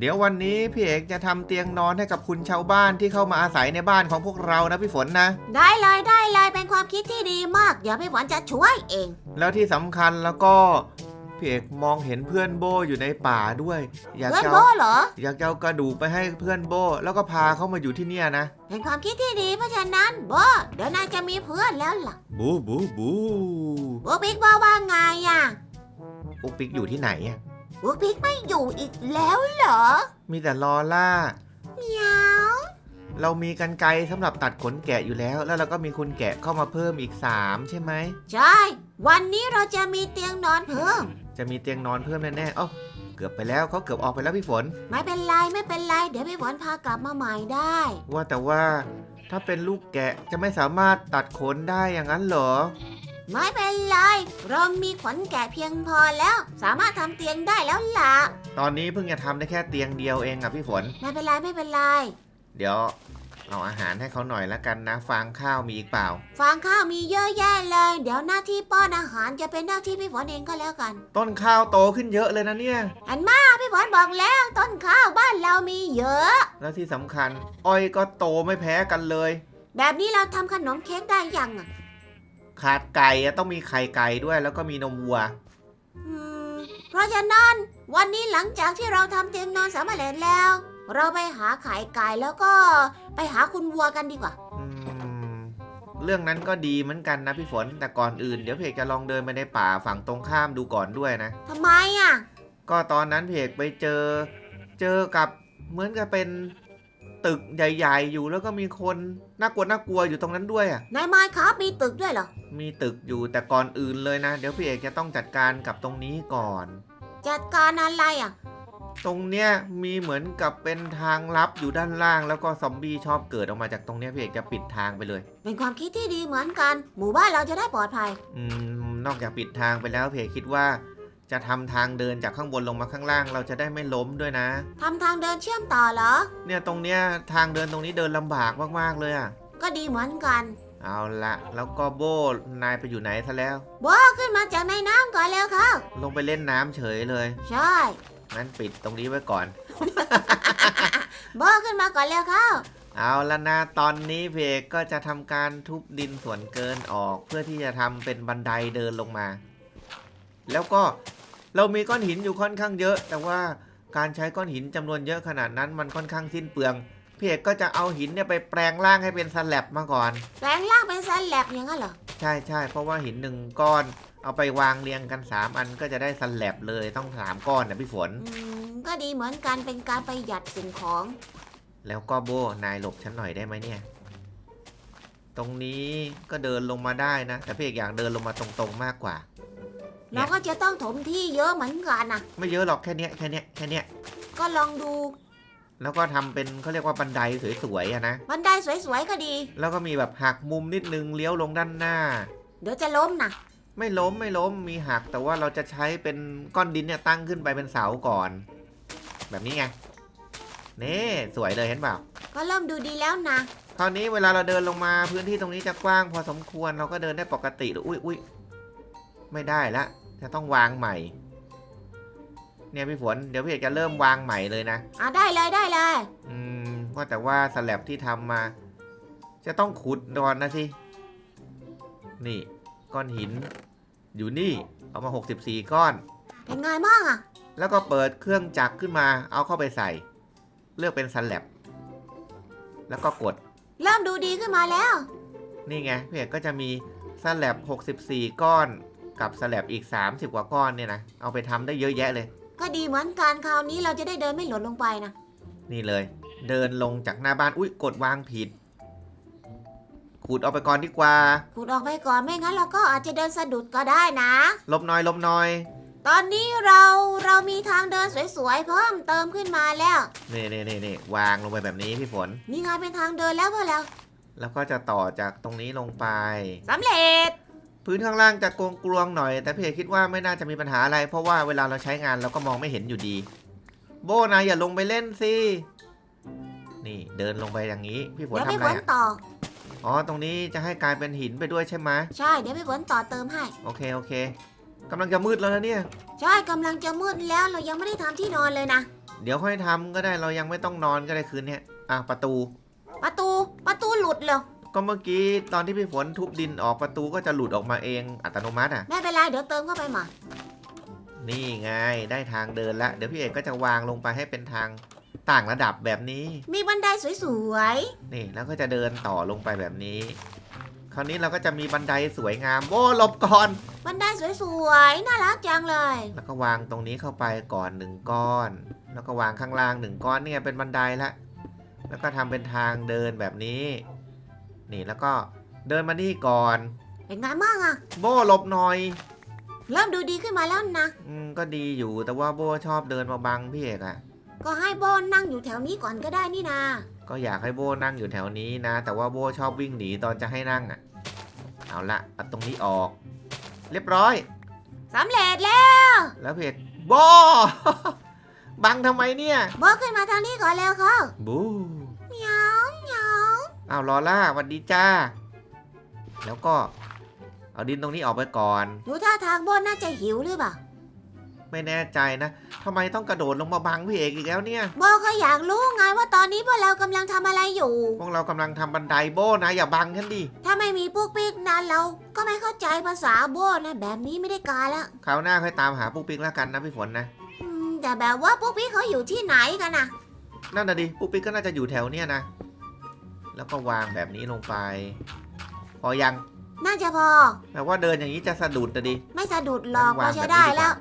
เดี๋ยววันนี้พี่เอกจะทำเตียงนอนให้กับคุณชาวบ้านที่เข้ามาอาศัยในบ้านของพวกเรานะพี่ฝนนะ ได้เลยได้เลยเป็นความคิดที่ดีมาก เดี๋ยวพี่ฝนจะช่วยเอง แล้วที่สำคัญแล้วก็พี่เอกมองเห็นเพื่อนโบอยู่ในป่าด้วย อยากเพื่อนจะโบเอาเหรอ อยากจะเอากระดูกไปให้เพื่อนโบ แล้วก็พาเขามาอยู่ที่เนี่ยนะ เป็นความคิดที่ดีเพราะฉะนั้นโบเดี๋ยวนายจะมีเพื่อนแล้วล่ะ บูบูบูบุ๊กปิ๊กบอกว่าไงอะปุ๊กปิ๊กอยู่ที่ไหนอะ บุ๊กปิ๊กไม่อยู่อีกแล้วเหรอมีแต่ลอล่า เหมียวเรามีกันไกรสำหรับตัดขนแกะอยู่แล้ว แล้วเราก็มีคุณแกะเข้ามาเพิ่มอีกสามใช่ไหม ใช่ วันนี้เราจะมีเตียงนอนเพิ่ม จะมีเตียงนอนเพิ่มแน่ๆเอ้าเกือบไปแล้วเขาเกือบออกไปแล้วพี่ฝน ไม่เป็นไรไม่เป็นไร เดี๋ยวพี่ฝนพากลับมาใหม่ได้ ว่าแต่ว่าถ้าเป็นลูกแกะจะไม่สามารถตัดขนได้อย่างนั้นเหรอ ไม่เป็นไรเรามีขนแกะเพียงพอแล้ว สามารถทำเตียงได้แล้วล่ะ ตอนนี้เพิ่งจะทำได้แค่เตียงเดียวเองอะพี่ฝน ไม่เป็นไรไม่เป็นไร เดี๋ยวเอาอาหารให้เขาหน่อยละกันนะ ฟางข้าวมีอีกเปล่า ฟางข้าวมีเยอะแยะเลย เดี๋ยวหน้าที่ป้อนอาหารจะเป็นหน้าที่พี่ฝนเองก็แล้วกัน ต้นข้าวโตขึ้นเยอะเลยนะเนี่ย อันมาพี่ฝนบอกแล้วต้นข้าวบ้านเรามีเยอะ แล้วที่สำคัญ อ้อยก็โตไม่แพ้กันเลย แบบนี้เราทำขนมเค้กได้ยังอะ ขาดไก่อะต้องมีไข่ไก่ด้วย แล้วก็มีนมวัว อืมเพราะฉะนั้นวันนี้หลังจากที่เราทำเตียงนอนสำเร็จแล้ว เราไปหาไข่ไก่แล้วก็ไปหาคุณวัวกันดีกว่า อืม เรื่องนั้นก็ดีเหมือนกันนะพี่ฝน แต่ก่อนอื่นเดี๋ยวเพจจะลองเดินไปในป่าฝั่งตรงข้ามดูก่อนด้วยนะ ทำไมอะ ก็ตอนนั้นเพจไปเจอ เจอกับเหมือนกับเป็น ตึกใหญ่ ๆ อยู่แล้วก็มีคนน่ากลัวน่ากลัวอยู่ตรงนั้นด้วยอะในไมค์ครับมีตึกด้วยเหรอ มีตึกอยู่แต่ก่อนอื่นเลยนะ เดี๋ยวพี่เอกจะต้องจัดการกับตรงนี้ก่อน จัดการอะไรอะ ตรงเนี้ยมีเหมือนกับเป็นทางลับอยู่ด้านล่าง แล้วก็ซอมบี้ชอบเกิดออกมาจากตรงเนี้ยพี่เอกจะปิดทางไปเลย เป็นความคิดที่ดีเหมือนกัน หมู่บ้านเราจะได้ปลอดภัย อืมนอกจากปิดทางไปแล้วพี่เอกคิดว่า จะทำทางเดินจากข้างบนลงมาข้างล่าง เราจะได้ไม่ล้มด้วยนะ ทำทางเดินเชื่อมต่อเหรอ เนี่ยตรงเนี้ยทางเดินตรงนี้เดินลำบากมากๆเลยอะก็ดีเหมือนกันเอาละแล้วก็โบนายไปอยู่ไหนซะแล้วขึ้นมาจากในน้ำก่อนแล้วค่ะลงไปเล่นน้ำเฉยเลยใช่งั้นปิดตรงนี้ไว้ก่อนโบขึ้นมาก่อนแล้วค่ะเอาละนะตอนนี้เพเอกก็จะทำการทุบดินส่วนเกินออก เพื่อที่จะทำเป็นบันไดเดินลงมา แล้วก็ เรามีก้อนหินอยู่ค่อนข้างเยอะ แต่ว่าการใช้ก้อนหินจำนวนเยอะขนาดนั้นมันค่อนข้างสิ้นเปลืองเพเอกก็จะเอาหินเนี่ยไปแปลงร่างให้เป็นสแลบมาก่อน แปลงร่างเป็นสแลบอย่างนั้นเหรอ ใช่ใช่เพราะว่าหินหนึ่งก้อน เอาไปวางเรียงกัน 3 อันก็จะได้สแลบเลยต้องสามก้อนนะพี่ฝนอืมก็ดีเหมือนกันเป็นการประหยัดสิ่งของ แล้วก็โบนายหลบฉันหน่อยได้ไหมเนี่ย ตรงนี้ก็เดินลงมาได้นะ แต่พี่เอกอยากเดินลงมาตรงๆมากกว่า เราก็จะต้องถมที่เยอะเหมือนกันนะไม่เยอะหรอกแค่เนี้ยแค่เนี้ยแค่เนี้ยก็ลองดู แล้วก็ทำเป็นเขาเรียกว่าบันไดสวยๆอะนะ บันไดสวยๆก็ดี แล้วก็มีแบบหักมุมนิดนึงเลี้ยวลงด้านหน้า เดี๋ยวจะล้มนะไม่ล้มไม่ล้มมีหักแต่ว่าเราจะใช้เป็นก้อนดินเนี่ยตั้งขึ้นไปเป็นเสาก่อน แบบนี้ไงนี่สวยเลยเห็นเปล่าก็เริ่มดูดีแล้วนะคราวนี้เวลาเราเดินลงมาพื้นที่ตรงนี้จะกว้างพอสมควรเราก็เดินได้ปกติหรืออุ้ยอุ้ยไม่ได้ละ จะต้องวางใหม่ เนี่ยพี่ฝนเดี๋ยวพี่เอกจะเริ่มวางใหม่เลยนะ อะได้เลยได้เลย อืมว่าแต่ว่าสแลบที่ทำมา จะต้องขุดดอนนะสิ นี่ก้อนหิน อยู่นี่เอามา 64 ก้อน เป็นไงบ้างอะ แล้วก็เปิดเครื่องจักรขึ้นมา เอาเข้าไปใส่ เลือกเป็นสแลบแล้วก็กด เริ่มดูดีขึ้นมาแล้ว นี่ไงพี่เอกก็จะมีสแลบ64 ก้อน กับสแลบอีก 30 กว่าก้อนเนี่ยนะเอาไปทำได้เยอะแยะเลย ก็ดีเหมือนกันคราวนี้เราจะได้เดินไม่หล่นลงไปนะนี่เลย เดินลงจากหน้าบ้านอุ้ยกดวางผิดขุดเอาไปก่อนดีกว่า ขุดออกไปก่อนไม่งั้นเราก็อาจจะเดินสะดุดก็ได้นะ ลบหน้อยลบหน้อยตอนนี้เราเรามีทางเดินสวยๆเพิ่มเติมขึ้นมาแล้ว นี่นี่นี่นี่วางลงไปแบบนี้พี่ฝน นี่ไงเป็นทางเดินแล้วพอแล้วแล้วก็จะต่อจากตรงนี้ลงไป สำเร็จ พื้นข้างล่างจะโกงกลวงหน่อย แต่พี่เอกคิดว่าไม่น่าจะมีปัญหาอะไร เพราะว่าเวลาเราใช้งานเราก็มองไม่เห็นอยู่ดี โบนายอย่าลงไปเล่นสิ นี่เดินลงไปอย่างนี้ พี่ฝนเดี๋ยวทำพี่อะฝไรนอะต่อ อ๋อ ตรงนี้จะให้กลายเป็นหินไปด้วยใช่ไหมใช่ เดี๋ยวพี่ฝนต่อเติมให้ โอเคโอเคกำลังจะมืดแล้วนะเนี่ย ใช่กำลังจะมืดแล้วเรายังไม่ได้ทำที่นอนเลยนะ เดี๋ยวค่อยทำก็ได้เรายังไม่ต้องนอนก็ได้คืนเนี้ยอะประตู ประตู ประตูหลุดเลย ก็เมื่อกี้ตอนที่พี่ฝนทุบดินออกประตูก็จะหลุดออกมาเองอัตโนมัติอะ ไม่เป็นไรเดี๋ยวเติมเข้าไปใหม่นี่ไงได้ทางเดินละเดี๋ยวพี่เอกก็จะวางลงไปให้เป็นทางต่างระดับแบบนี้ มีบันไดสวยนี่แล้วก็จะเดินต่อลงไปแบบนี้ คราวนี้เราก็จะมีบันไดสวยงามโอ้หลบก่อน ๆ บันไดสวยๆ น่ารักจังเลย แล้วก็วางตรงนี้เข้าไปก่อนหนึ่งก้อน แล้วก็วางข้างล่างหนึ่งก้อนเนี่ยเป็นบันไดละ แล้วก็ทำเป็นทางเดินแบบนี้ นี่แล้วก็เดินมานี่ก่อนเป็นไงบ้างอะโบหลบหน่อย เริ่มดูดีขึ้นมาแล้วนะ อืมก็ดีอยู่แต่ว่าโบชอบเดินมาบังพี่เอกอะก็ให้โบนนั่งอยู่แถวนี้ก่อนก็ได้นี่นา ก็อยากให้โบนั่งอยู่แถวนี้นะ แต่ว่าโบชอบวิ่งหนีตอนจะให้นั่งอะเอาละเอาตรงนี้ออก เรียบร้อย สำเร็จแล้ว แล้วพี่เอกโบ บังทำไมเนี่ย โบขึ้นมาทางนี้ก่อนแล้วเขาบู เหมียวเหมียว เอาลอล่าสวัสดีจ้า แล้วก็เอาดินตรงนี้ออกไปก่อน ดูท่าทางโบนน่าจะหิวหรือเปล่าไม่แน่ใจนะทำไมต้องกระโดดลงมาบังพี่เอกอีกแล้วเนี่ยโบก็อยากรู้ไงว่าตอนนี้พวกเรากำลังทำอะไรอยู่ พวกเรากำลังทำบันไดโบนะอย่าบังฉันดิถ้าไม่มีปุ๊กปิ๊กนั้นเราก็ไม่เข้าใจภาษาโบนะแบบนี้ไม่ได้การละคราวหน้าค่อยตามหาปุ๊กปิ๊กแล้วกันนะพี่ฝนนะ อืมแต่แบบว่าปุ๊กปิ๊กเขาอยู่ที่ไหนกันนะนั่นน่ะดิปุ๊กปิ๊กก็น่าจะอยู่แถวเนี้ยนะ แล้วก็วางแบบนี้ลงไป พอยังน่าจะพอแต่ว่าเดินอย่างนี้จะสะดุดนะดิ ไม่สะดุดหรอกวางพอใช้แบบนี้ได้ดีกว่าแล้ว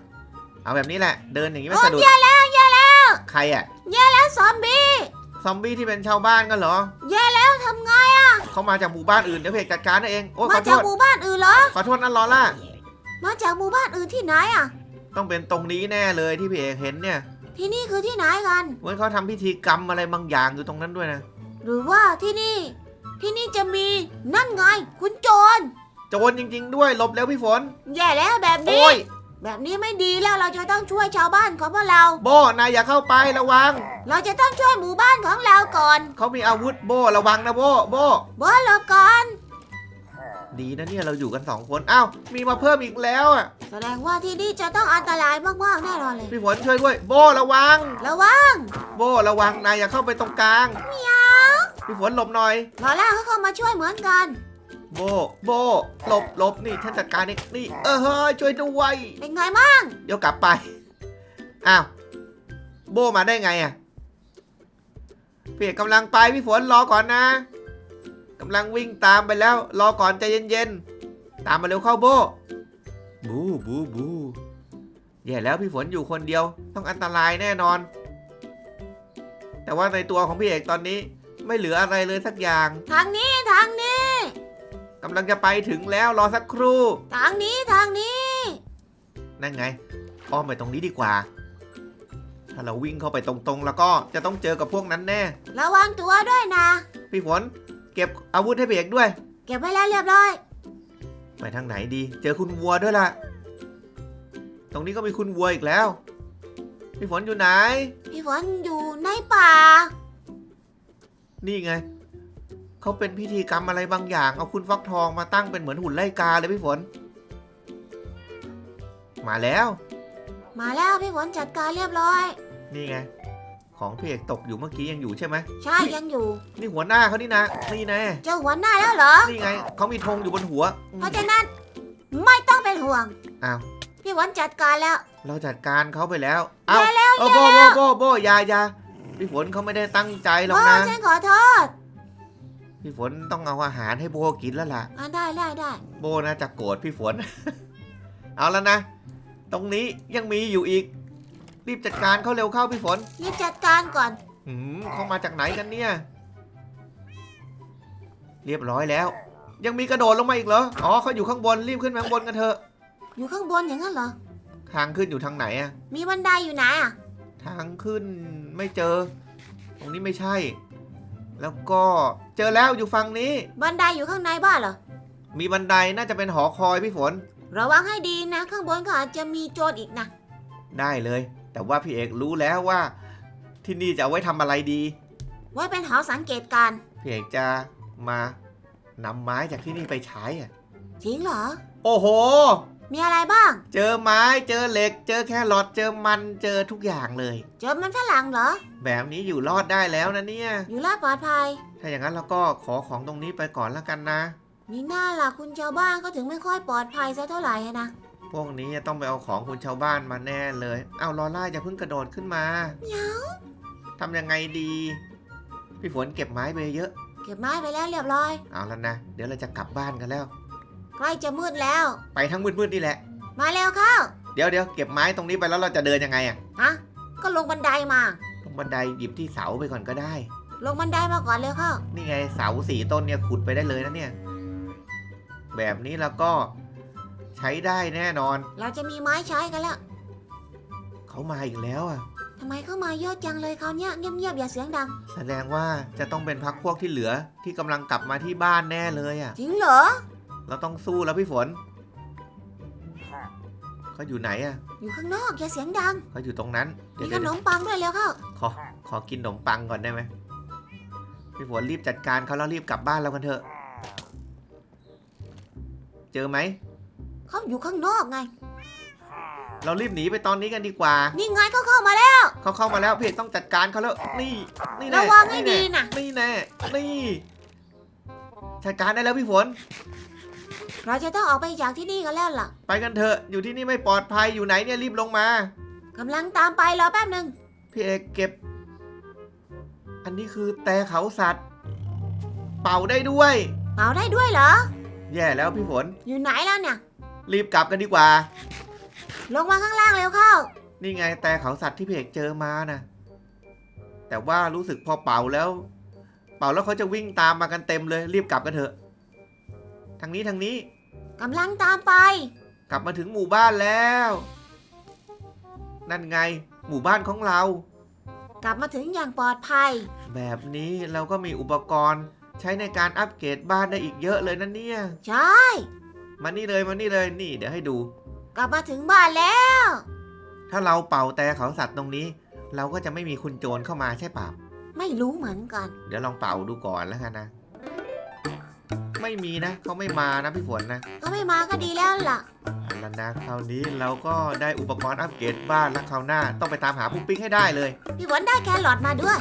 เอาแบบนี้แหละ เดินอย่างนี้ไม่โอ้สะดุด แย่แล้วแย่แล้วใครอะแล้วซอมบี้ซอมบี้ที่เป็นชาวบ้านกันเหรอ แย่แล้วทำไงเขามาจากหมู่บ้านอื่นเดี๋ยวเพกจัดการให้เอง โอ้ขมาอโทจากษ หมู่บ้านอื่นเหรอ ขอโทษนะลอล่า มาจากหมู่บ้านอื่นที่ไหนอะ ต้องเป็นตรงนี้แน่เลยที่พี่เอกเห็นเนี่ย ที่นี่คือที่ไหนกัน เหมือนเขาทำพิธีกรรมอะไรบางอย่างอยู่ตรงนั้นด้วยนะ หรือว่าที่นี่ ที่นี่จะมีนั่นไง คุณโจร โจรจริง ๆ ด้วยหลบแล้วพี่ฝน แย่แล้วแบบนี้ โอ้ยแบบนี้ไม่ดีแล้วเราจะต้องช่วยชาวบ้านของพวกเรา โบนายอย่าเข้าไประวัง เราจะต้องช่วยหมู่บ้านของเราก่อนเขามีอาวุธโบระวังนะโบโบบอสหลบก่อน ดีนะเนี่ยเราอยู่กันสองคนอ้าวมีมาเพิ่มอีกแล้วอะแสดงว่าที่นี่จะต้องอันตรายมากๆแน่นอนเลย พี่ฝนช่วยด้วย โบระวัง ระวังโบระวังนายอย่าเข้าไปตรงกลาง พี่ฝนหลบหน่อย ลอล่าเขาเข้ามาช่วยเหมือนกัน โบ โบ หลบหลบนี่ฉันจัดการเองนี่ เออเฮ้ยช่วยด้วย เป็นไงบ้างเดี๋ยวกลับไป อ้าว โบมาได้ไงอะพี่เอกกำลังไปพี่ฝนรอก่อนนะกำลังวิ่งตามไปแล้ว รอก่อนใจเย็นๆ ตามมาเร็วเข้าโบ บูบูบูแย่แล้วพี่ฝนอยู่คนเดียว ต้องอันตรายแน่นอน แต่ว่าในตัวของพี่เอกตอนนี้ ไม่เหลืออะไรเลยสักอย่างทางนี้ทางนี้ กำลังจะไปถึงแล้วรอสักครู่ ทางนี้ทางนี้ นั่นไงอ้อมไปตรงนี้ดีกว่า ถ้าเราวิ่งเข้าไปตรงๆ แล้วก็จะต้องเจอกับพวกนั้นแน่ ระวังตัวด้วยนะ พี่ฝนเก็บอาวุธให้พี่เอกด้วย เก็บไว้แล้วเรียบร้อย ไปทางไหนดี เจอคุณวัวด้วยล่ะ ตรงนี้ก็มีคุณวัวอีกแล้ว พี่ฝนอยู่ไหน พี่ฝนอยู่ในป่า นี่ไง เขาเป็นพิธีกรรมอะไรบางอย่าง เอาคุณฟักทองมาตั้งเป็นเหมือนหุ่นไล่กาเลยพี่ฝน มาแล้ว มาแล้วพี่ฝนจัดการเรียบร้อย นี่ไง ของพี่เอกตกอยู่เมื่อกี้ยังอยู่ใช่ไหมใช่ยังอยู่ นี่หัวหน้าเขานี่นะ นี่แน่เจอหัวหน้าแล้วเหรอ นี่ไง เขามีธงอยู่บนหัวอืมเพราะฉะนั้นไม่ต้องเป็นห่วง อ้าว พี่ฝนจัดการแล้ว เราจัดการเขาไปแล้ว เอ้าแย่แล้วเออแย่โบแล้วโบโบโบอยาอยา พี่ฝนเขาไม่ได้ตั้งใจหรอกโอ้นะ ฉันขอโทษพี่ฝนต้องเอาอาหารให้โบกินแล้วล่ะ อะได้ได้ได้โบน่าจะโกรธพี่ฝน เอาแล้วนะ ตรงนี้ยังมีอยู่อีก รีบจัดการเขาเร็วเข้าพี่ฝนรีบจัดการก่อนหืมเขามาจากไหนกันเนี่ย เรียบร้อยแล้ว ยังมีกระโดดลงมาอีกเหรอ อ๋อเขาอยู่ข้างบนรีบขึ้นไปข้างบนกันเถอะ อยู่ข้างบนอย่างนั้นเหรอ ทางขึ้นอยู่ทางไหนอะมีบันไดอยู่ไหนอะ ทางขึ้น ไม่เจอ ตรงนี้ไม่ใช่ แล้วก็เจอแล้วอยู่ฝั่งนี้ บันไดอยู่ข้างในบ้านเหรอ มีบันไดน่าจะเป็นหอคอยพี่ฝน ระวังให้ดีนะ ข้างบนก็อาจจะมีโจรอีกนะ ได้เลย แต่ว่าพี่เอกรู้แล้วว่า ที่นี่จะเอาไว้ทำอะไรดี ไว้เป็นหอสังเกตการณ์พี่เอกจะมานำไม้จากที่นี่ไปใช้อะจริงเหรอ โอ้โห มีอะไรบ้าง เจอไม้เจอเหล็ก เจอแครอทเจอมันเจอทุกอย่างเลย เจอมันฝรั่งเหรอ แบบนี้อยู่รอดได้แล้วนะเนี่ย อยู่รอดปลอดภัย ถ้าอย่างนั้นเราก็ขอของตรงนี้ไปก่อนละกันนะ มีหน้าล่ะคุณชาวบ้านก็ถึงไม่ค่อยปลอดภัยซะเท่าไหร่อะนะ พวกนี้ต้องไปเอาของคุณชาวบ้านมาแน่เลย เอาลอล่าจะเพิ่งกระโดดขึ้นมาเหมียว ทำยังไงดี พี่ฝนเก็บไม้ไปเยอะ เก็บไม้ไปแล้วเรียบร้อย เอาแล้วนะ เดี๋ยวเราจะกลับบ้านกันแล้ว ใกล้จะมืดแล้ว ไปทั้งมืดๆนี่แหละ มาเร็วเข้าเดี๋ยวเดี๋ยวเก็บไม้ตรงนี้ไปแล้วเราจะเดินยังไงอะฮะก็ลงบันไดมา ลงบันไดหยิบที่เสาไปก่อนก็ได้ ลงบันไดมาก่อนเร็วเข้านี่ไงเสาสี่ต้นเนี่ยขุดไปได้เลยนะเนี่ย แบบนี้แล้วก็ใช้ได้แน่นอน เราจะมีไม้ใช้กันแล้วเขามาอีกแล้วอะทำไมเข้ามาเยอะจังเลยเขาวเนี่ยเงียบๆอย่าเสียงดัง แสดงว่าจะต้องเป็นพักพวกที่เหลือที่กำลังกลับมาที่บ้านแน่เลยอะจริงเหรอ เราต้องสู้แล้วพี่ฝนเขาอยู่ไหนอะอยู่ข้างนอกอย่าเสียงดังเขาอยู่ตรงนั้นเดี๋มียวขเดี๋ยวนมปังด้วยเร็วเข้าขอขอกินขนมปังก่อนได้ไหมพี่ฝนรีบจัดการเขาแล้วรีบกลับบ้านเรากันเถอะ เจอไหมเขาอยู่ข้างนอกไง เรารีบหนีไปตอนนี้กันดีกว่า นี่ไงเขาเข้ามาแล้วเขาเข้ามาแล้วพี่เอกต้องจัดการเขาแล้ว นี่ นี่แน่ระวังให้ดีแน่นะนี่แน่นี่จัดการได้แล้วพี่ฝน เราจะต้องออกไปจากที่นี่กันแล้วล่ะไปกันเถอะอยู่ที่นี่ไม่ปลอดภัยอยู่ไหนเนี่ยรีบลงมากำลังตามไปรอแป๊บหนึ่งพี่เอกเก็บ อันนี้คือแต่เขาสัตว์ เป่าได้ด้วย เป่าได้ด้วยเหรอ แย่แล้วพี่ฝน อยู่ไหนแล้วเนี่ย รีบกลับกันดีกว่า ลงมาข้างล่างเร็วเข้า นี่ไงแต่เขาสัตว์ที่พี่เอกเจอมานะแต่ว่ารู้สึกพอเป่าแล้ว เป่าแล้วเขาจะวิ่งตามมากันเต็มเลย รีบกลับกันเถอะ ทางนี้ทางนี้ กำลังตามไป กลับมาถึงหมู่บ้านแล้ว นั่นไง หมู่บ้านของเรา กลับมาถึงอย่างปลอดภัย แบบนี้เราก็มีอุปกรณ์ใช้ในการอัปเกรดบ้านได้อีกเยอะเลยนะเนี่ย ใช่ มานี่เลยมานี่เลยนี่ เดี๋ยวให้ดู กลับมาถึงบ้านแล้ว ถ้าเราเป่าแต่เขาสัตว์ตรงนี้ เราก็จะไม่มีคุณโจรเข้ามาใช่เปล่าไม่รู้เหมือนกัน เดี๋ยวลองเป่าดูก่อนแล้วกันนะ ไม่มีนะเขาไม่มานะพี่ฝนนะก็ไม่มาก็ดีแล้วล่ะเอาแล้วนะคราวนี้เราก็ได้อุปกรณ์อัปเกรดบ้านแล้วคราวหน้าต้องไปตามหาปุ๊กปิ๊กให้ได้เลย พี่ฝนได้แครอทมาด้วย